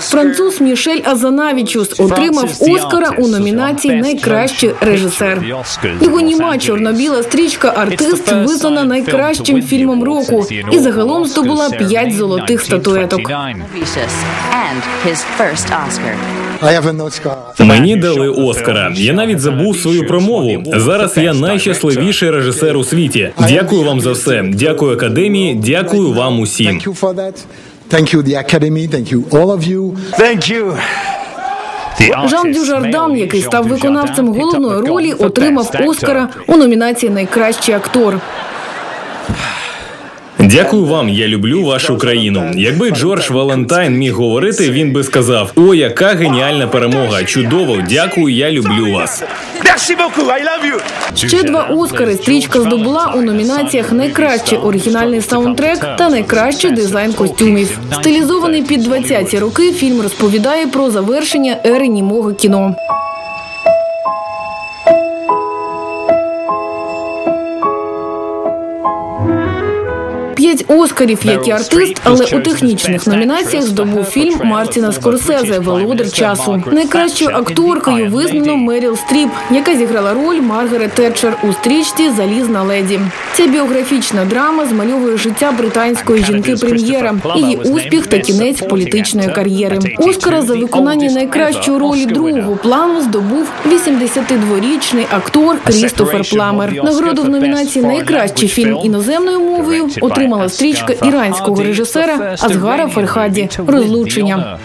Француз Мішель Азанавічус отримав Оскара у номінації Найкращий режисер. Його німа чорно-біла стрічка Артист визнана найкращим фільмом року і загалом здобула п'ять золотих статуеток. Мені дали Оскара. Я навіть забув свою промову. Зараз я найщасливіший режисер у світі. Дякую вам за все. Дякую академії. Дякую вам усім. Thank you the Academy. Thank you, all of you. Thank you. Жан Дюжардан, який став виконавцем головної ролі, отримав Оскара у номінації Найкращий актор. Дякую вам. Я люблю вашу країну. Якби Джордж Валентайн міг говорити, він би сказав: О, яка геніальна перемога! Чудово! Дякую, я люблю вас. Ще два Оскари стрічка здобула у номінаціях Найкращий оригінальний саундтрек та найкращий дизайн костюмів. Стилізований під 20-ті роки, фільм розповідає про завершення ери німого кіно. П'ять Оскарів, як і артист, але у технічних номінаціях здобув фільм Мартіна Скорсезе Володар часу. Найкращою акторкою визнано Меріл Стріп, яка зіграла роль Маргарет Тетчер у стрічці Залізна леді. Ця біографічна драма змальовує життя британської жінки-прем'єра, її успіх та кінець політичної кар'єри. Оскара за виконання найкращої ролі другого плану здобув 82-річний актор Крістофер Пламер. Нагороду в номінації Найкращий фільм іноземною мовою отримала стрічка іранського режисера Азгара Ферхаді Розлучення.